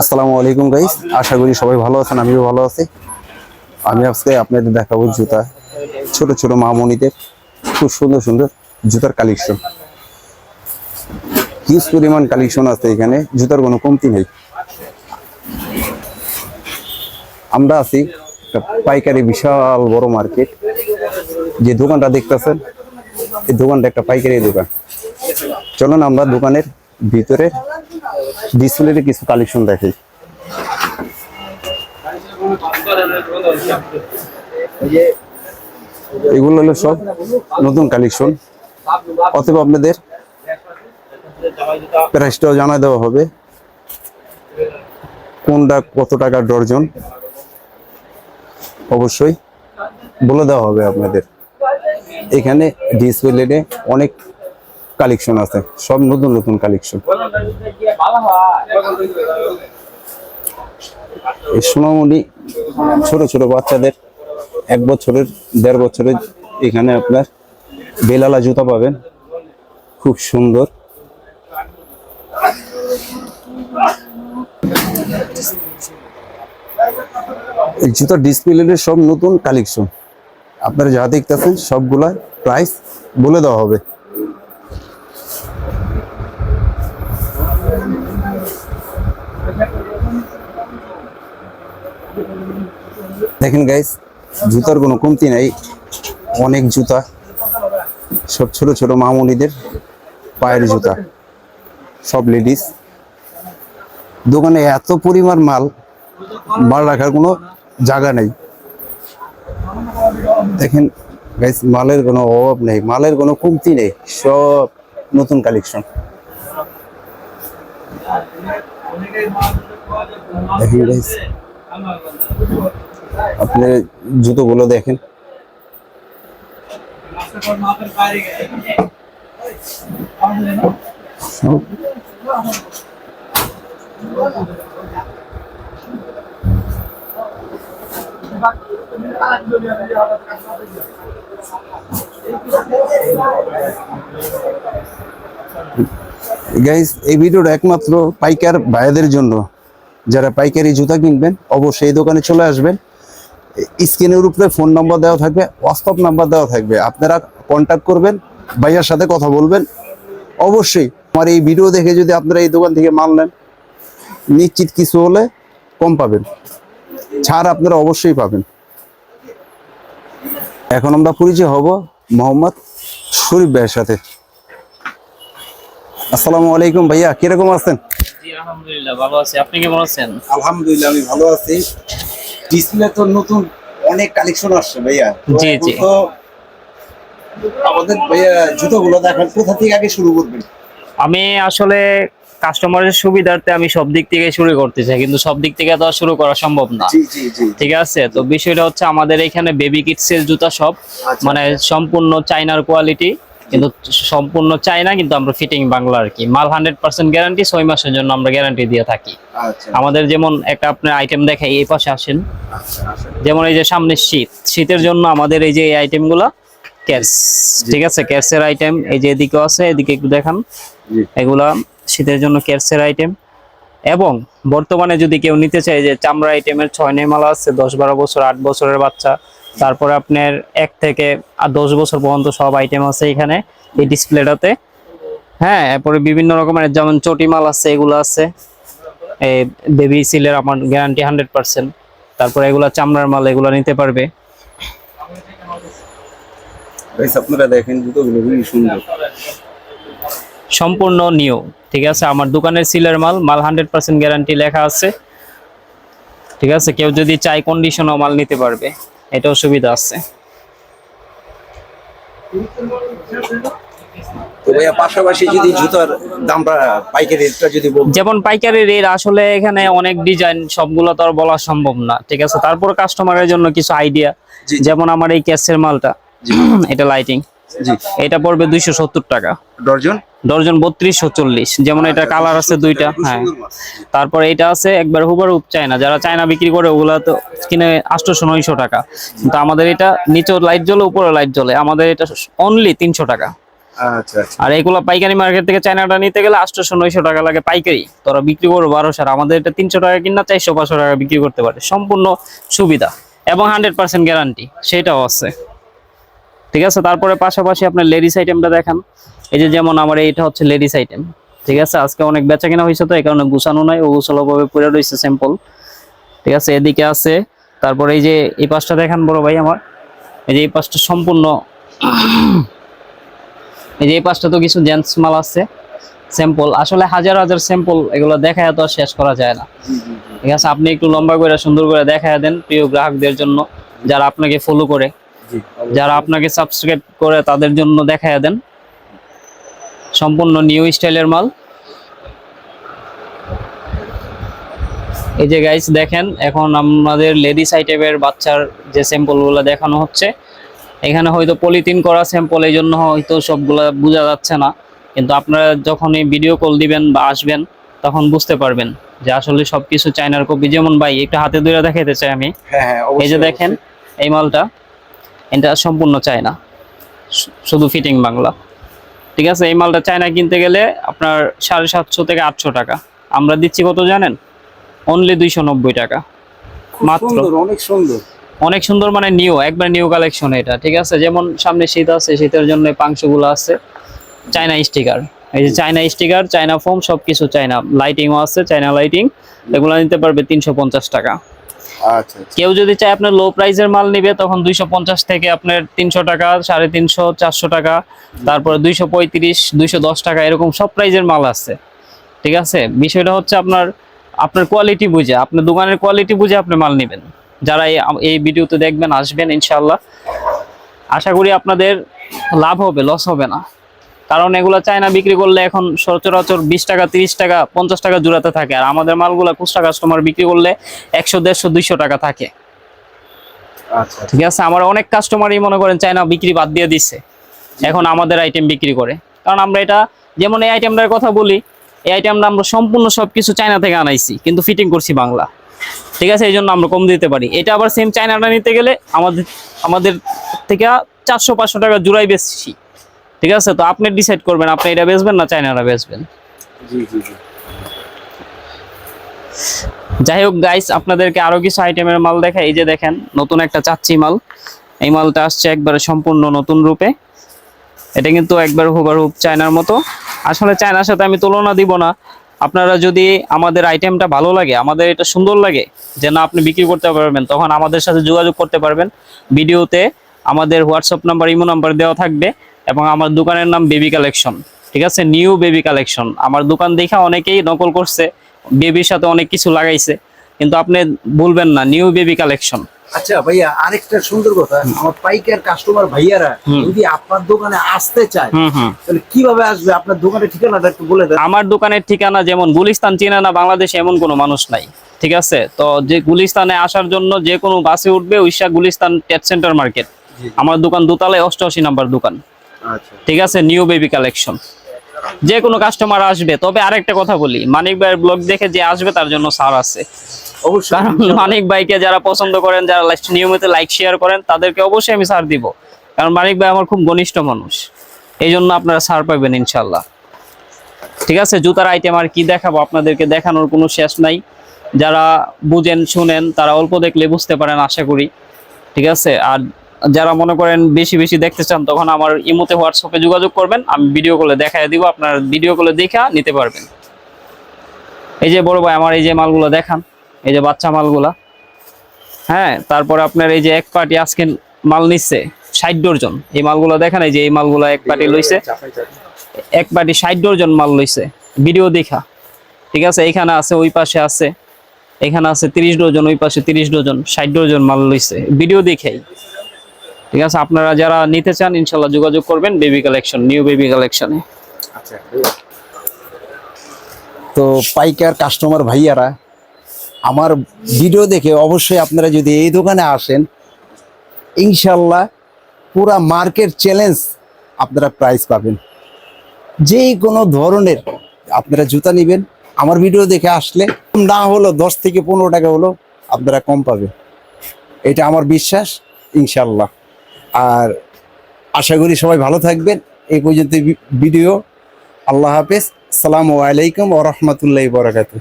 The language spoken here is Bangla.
আসসালামু আলাইকুম গাইস আশা করি সবাই ভালো আছেন, আমিও ভালো আছি। আমি আজকে আপনাদের দেখাবো জুতা। ছোট ছোট মামনিদের, খুব সুন্দর সুন্দর জুতার কালেকশন হিউজ পরিমাণ কালেকশন আছে এখানে, জুতার কোনো কমতি নেই। আমরা আছি পাইকারি বিশাল বড় মার্কেট। যে দোকানটা দেখতেছেন, এই দোকানটা একটা পাইকারি দোকান। চলুন আমরা দোকানের ভিতরে ডিসপ্লেতে কিছু কালেকশন দেখাই এগুলো হলো সব নতুন কালেকশন। অথবা আপনাদের প্রাইসটাও জানা দেওয়া হবে। কোনটা কত টাকা ডর্জন? অবশ্যই বলে দেওয়া হবে আপনাদের। এখানে ডিসপ্লেতে অনেক কালেকশন আছে, সব নতুন নতুন কালেকশন। এই সোনামণি ছোট ছোট বাচ্চাদের এক বছরের, দেড় বছরের, এখানে আপনার বেলালা জুতা পাবেন। খুব সুন্দর। এই জুতার ডিসপ্লের সব নতুন কালেকশন। আপনারা যা দেখতেছেন, সবগুলা প্রাইস বলে দেওয়া হবে। দেখেন গাইস জুতার কোনো কমতি নাই, অনেক জুতা, সব ছোট ছোট মামুনিদের পায়ের জুতা, সব লেডিস দোকানে এত পরিমাণ মাল মাল রাখার কোনো জায়গা নেই। দেখেন গাইস মালের কোনো অভাব নেই, মালের কোনো কমতি নেই, সব নতুন কালেকশন দেখেন গাইস আপনি জুতোগুলো দেখেন। গাইস এই ভিডিওটা একমাত্র পাইকার ভাইয়াদের জন্য। যারা পাইকারি জুতা কিনবেন, অবশ্যই দোকানে চলে আসবেন। স্ক্রিনের উপরে ফোন নাম্বার দেওয়া থাকবে হোয়াটসঅ্যাপ নাম্বার দেওয়া থাকবে। আপনারা কন্ট্যাক্ট করবেন ভাইয়ার সাথে কথা বলবেন। অবশ্যই আমার এই ভিডিও দেখে যদি আপনারা এই দোকান থেকে মাল নেন নিশ্চিত কিছু হলে কম পাবেন। ছাড় আপনারা অবশ্যই পাবেন। এখন আমরা পরিচয় হব মোহাম্মদ শরীফ ভাইয়ের সাথে। আসসালামু আলাইকুম ভাইয়া কীরকম আছেন? জি আলহামদুলিল্লাহ ভালো আছি। আপনি কেমন আছেন? আলহামদুলিল্লাহ আমি ভালো আছি। ডিসপ্লে তো নতুন অনেক কালেকশন আসছে ভাইয়া। জি, জি। তো আমাদের ভাইয়া জুতোগুলো দেখান কোথা থেকে আগে শুরু করবেন? আমি আসলে কাস্টমারের সুবিধার্থে আমি সব দিক থেকে শুরু করতে চাই কিন্তু সব দিক থেকে তো শুরু করা সম্ভব না। ঠিক আছে? তো বিষয়টা হচ্ছে আমাদের এখানে বেবি কিডসের জুতা সব আচ্ছা। মানে সম্পূর্ণ চাইনার কোয়ালিটি কিন্তু সম্পূর্ণ চাইনা কিন্তু আমরা ফিটিং বাংলা আর কি। মাল হান্ড্রেড পার্সেন্ট গ্যারান্টি ছয় মাসের জন্য আমরা গ্যারান্টি দিয়ে থাকি। আচ্ছা। আমাদের যেমন একটা আপনার আইটেম দেখাই এই পাশে আসেন। আচ্ছা আচ্ছা যেমন এই যে সামনে শীত শীতের জন্য আমাদের এই যে এই আইটেমগুলো ক্যাশ ঠিক আছে? ক্যাশের আইটেম এই যে এদিকেও আছে এদিকে একটু দেখান। এগুলা শীতের জন্য ক্যাশের আইটেম এবং বর্তমানে যদি কেউ নিতে চায় যে চামড়া আইটেমের ছয় নেমালা আছে দশ বারো বছর আট বছরের বাচ্চা তারপরে আপনার এক থেকে আর দশ বছর পর্যন্ত সব আইটেম আছে এখানে এই ডিসপ্লেটাতে হ্যাঁ এরপরে বিভিন্ন রকমের যেমন চটি মাল আছে এগুলো আছে। এই বেবি সিলের আমার গ্যারান্টি হান্ড্রেড পার্সেন্ট তারপরে এগুলা চামড়ার মাল এগুলো নিতে পারবে। আপনারা দেখেন জুতোগুলো খুবই সুন্দর। সম্পূর্ণ নিউ ঠিক আছে? আমার দোকানের সিলের মাল মাল হান্ড্রেড পার্সেন্ট গ্যারান্টি লেখা আছে। ঠিক আছে? কেউ যদি চাই কন্ডিশনও মাল নিতে পারবে। এটাও সুবিধা আছে। তো ভাইয়া পাশাপাশি যদি জুতার দামটা পাইকারি রেটটা যদি যেমন পাইকারি রেট আসলে এখানে অনেক ডিজাইন সবগুলো তো আর বলা সম্ভব না ঠিক আছে? তারপর কাস্টমারের জন্য কিছু আইডিয়া যেমন আমার এই ক্যাশের মালটা এটা লাইটিং এটা পড়বে দুইশো সত্তর টাকা। ডর্জন? ডর্জন বত্রিশশো চল্লিশ। যেমন এটা কালার আছে দুইটা হ্যাঁ। তারপরে এটা আছে একবার হুবার হুপ চায়না। যারা চায়না বিক্রি করে ওগুলা তো কিনে আটশোশো নয়শো টাকা। কিন্তু আমাদের এটা নিচেও লাইট জ্বলে উপরে লাইট জ্বলে। আমাদের এটা অনলি তিনশো টাকা। আচ্ছা আচ্ছা। আর এগুলো পাইকারি মার্কেট থেকে চায়নাটা নিতে গেলে আটশোশো নয়শো টাকা লাগে পাইকারি। তোরা বিক্রি করব বারোশো। আর আমাদের এটা তিনশো টাকা কিনা চারশো পাঁচশো টাকা বিক্রি করতে পারে। সম্পূর্ণ সুবিধা। এবং হান্ড্রেড পার্সেন্ট গ্যারান্টি সেটাও আছে। ঠিক আছে? তারপরে পাশাপাশি আপনার লেডিস আইটেমটা দেখান। এই যে যেমন আমার এইটা হচ্ছে লেডিস আইটেম ঠিক আছে? আজকে অনেক বেচা কেনা হয়েছে তো, এই কারণে গুছানো নাই, ও গুছালোভাবে পড়ে রয়েছে স্যাম্পল ঠিক আছে? এদিকে আছে। তারপরে এই যে এই পাশটা দেখান বড় ভাই আমার। এই যে এই পাশটা সম্পূর্ণ এই যে এই পাশটা তো কিছু জেন্টস মাল আছে স্যাম্পল আসলে হাজার হাজার স্যাম্পল এগুলো দেখায় তো শেষ করা যায় না। ঠিক আছে? আপনি একটু লম্বা করে সুন্দর করে দেখায় দেন প্রিয় গ্রাহকদের জন্য, যারা আপনাকে ফলো করে। যারা আপনাকে সাবস্ক্রাইব করে তাদের জন্য দেখায় দেন। সম্পূর্ণ নিউ স্টাইলের মাল। এই যে গাইস দেখেন এখন আমাদের লেডিস আইটেমের বাচ্চার যে স্যাম্পলগুলো দেখানো হচ্ছে এখানে হয়তো পলিথিন করা স্যাম্পল এই জন্য হয়তো সবগুলা বোঝা যাচ্ছে না কিন্তু আপনারা যখন এই ভিডিও কল দিবেন বা আসবেন তখন বুঝতে পারবেন যে আসলে সবকিছু চায়নার কপি যেমন ভাই একটু হাতে ধরে দেখাইতে চাই আমি। হ্যাঁ হ্যাঁ এই যে দেখেন এই মালটা। এটা সম্পূর্ণ চায়না। শুধু ফিটিং বাংলা। ঠিক আছে এই মালটা চায়না কিনতে গেলে আপনার সাড়ে সাতশো থেকে আটশো টাকা। আমরা দিচ্ছি কত জানেন? অনলি দুইশো নব্বই টাকা। মাত্র। অনেক সুন্দর। অনেক সুন্দর মানে নিউ একবার নিউ কালেকশন এটা ঠিক আছে? যেমন সামনে শীত আছে শীতের জন্য পাংশগুলো আছে। চায়না স্টিকার এই যে চায়না স্টিকার চায়না ফোম সবকিছু চায়না। লাইটিংও আছে চায়না লাইটিং এগুলো নিতে পারবে তিনশো পঞ্চাশ টাকা। কেউ যদি চায় আপনার লো প্রাইসের মাল নিবে, তখন দুইশো পঞ্চাশ থেকে আপনার তিনশো টাকা, সাড়ে তিনশো, চারশো টাকা, তারপরে দুইশো পঁয়ত্রিশ, দুইশো দশ টাকা, এরকম সব প্রাইজের মাল আছে। ঠিক আছে? বিষয়টা হচ্ছে আপনার আপনার কোয়ালিটি বুঝে, আপনার দোকানের কোয়ালিটি বুঝে আপনি মাল নেবেন। যারা এই ভিডিওতে দেখবেন, আসবেন ইনশাল্লাহ আশা করি আপনাদের লাভ হবে লস হবে না। কারণ এগুলো চায়না বিক্রি করলে এখন সচরাচর বিশ টাকা তিরিশ টাকা পঞ্চাশ টাকা জোড়াতে থাকে। আর আমাদের মালগুলো খুচরা কাস্টমার বিক্রি করলে একশো দেড়শো দুইশো টাকা থাকে। আচ্ছা। ঠিক আছে? আমার অনেক কাস্টমারই মনে করেন চায়না বিক্রি বাদ দিয়ে দিচ্ছে এখন আমাদের আইটেম বিক্রি করে। কারণ আমরা এটা যেমন এই আইটেমটার কথা বলি এই আইটেমটা আমরা সম্পূর্ণ সবকিছু চায়না থেকে আনাইছি কিন্তু ফিটিং করছি বাংলা। ঠিক আছে? এই জন্য আমরা কম দিতে পারি। এটা আবার সেম চায়নাটা নিতে গেলে আমাদের আমাদের থেকে চারশো পাঁচশো টাকা জুড়াই বেচছি ঠিক আছে? তো আপনি ডিসাইড করবেন আপনি এটা বেচবেন না চায়নাটা বেচবেন। জি জি জি। যাই হোক গাইস আপনাদেরকে আরও কিছু আইটেমের মাল দেখা এই যে দেখেন নতুন একটা চাচ্ছি মাল। এই মালটা আসছে একবারে সম্পূর্ণ নতুন রূপে। এটা কিন্তু একবার হুবারহুব চায়নার মতো। আসলে চায়নার সাথে আমি তুলনা দিব না। আপনারা যদি আমাদের আইটেমটা ভালো লাগে আমাদের এটা সুন্দর লাগে যে না আপনি বিক্রি করতে পারবেন তখন আমাদের সাথে যোগাযোগ করতে পারবেন। ভিডিওতে আমাদের হোয়াটসঅ্যাপ নাম্বার ইমো নাম্বার দেওয়া থাকবে এবং আমার দোকানের নাম বেবি কালেকশন ঠিক আছে? New baby collection. আমার দোকান দেখে অনেকেই নকল করছে বেবির সাথে অনেক কিছু লাগাইছে কিন্তু আপনি ভুলবেন না নিউ বেবি কালেকশন। আচ্ছা ভাইয়া আরেকটা সুন্দর কথা আমার পাইকার কাস্টমার ভাইয়ারা যদি আপনার দোকানে আসতে চায় তাহলে কীভাবে আসবে? আপনার দোকানের ঠিকানাটা একটু বলে দেন। আমার দোকানের ঠিকানা যেমন গুলিস্তান চিনে না বাংলাদেশে এমন কোনো মানুষ নাই ঠিক আছে? তো যে গুলিস্তানে আসার জন্য যে কোনো বাসে উঠবে উইশা গুলিস্তান টেট সেন্টার মার্কেট। আমার দোকান দোতলায় অষ্টআশি নাম্বার দোকান। আচ্ছা। ঠিক আছে? নিউ বেবি কালেকশন যে কোনো কাস্টমার আসবে তবে আরেকটা কথা বলি মানিক ভাইয়ের ব্লগ দেখে যে আসবে তার জন্য সার আছে। কারণ মানিক ভাইকে যারা পছন্দ করেন যারা নিয়মিত লাইক শেয়ার করেন তাদেরকে অবশ্যই আমি সার দিব। কারণ মানিক ভাই আমার খুব ঘনিষ্ঠ মানুষ। এই জন্য আপনারা সার পাবেন ইনশাল্লাহ ঠিক আছে? জুতার আইটেম আর কি দেখাবো আপনাদেরকে দেখানোর কোনো শেষ নাই। যারা বুঝেন শুনেন তারা অল্প দেখলে বুঝতে পারেন আশা করি। ঠিক আছে? আর যারা মনে করেন বেশি বেশি দেখতে চান, তখন আমার ইমোতে হোয়াটসঅ্যাপে যোগাযোগ করবেন, আমি ভিডিও কলে দেখাই দিব, আপনার ভিডিও কলে দেখা নিতে পারবেন। এই যে বড় ভাই, আমার এই যে মালগুলো দেখান, এই যে বাচ্চা মালগুলা। হ্যাঁ তারপর আপনার এই যে এক পার্টি আজকে মাল নিচ্ছে, ষাট ডর্জন। এই মালগুলো দেখেন, এই যে এই মালগুলো এক পার্টি লইছে। এক পার্টি ষাট ডর্জন মাল লইছে ভিডিও দেখা। ঠিক আছে এইখানে আছে, ওই পাশে আছে, এখানে আছে তিরিশ ডজন ওই পাশে তিরিশ ডজন ষাট ডজন মাল লইছে ভিডিও দেখেই। ঠিক আছে, আপনারা যারা নিতে চান, ইনশাল্লাহ যোগাযোগ করবেন বেবি কালেকশন, নিউ বেবি কালেকশনে। আচ্ছা। তো পাইকার কাস্টমার ভাইয়ারা, আমার ভিডিও দেখে অবশ্যই আপনারা যদি এই দোকানে আসেন, ইনশাল্লাহ পুরা মার্কেট চ্যালেঞ্জ আপনারা প্রাইস পাবেন। যে কোনো ধরনের আপনারা জুতা নেবেন, আমার ভিডিও দেখে আসলে না হলো দশ থেকে পনেরো টাকা হলো আপনারা কম পাবেন। এটা আমার বিশ্বাস, ইনশাল্লাহ। আর আশা করি সবাই ভালো থাকবেন। এই পর্যন্ত ভিডিও। আল্লাহ হাফেজ। সালামু আলাইকুম ও রহমতুল্লাহ বরাকাতু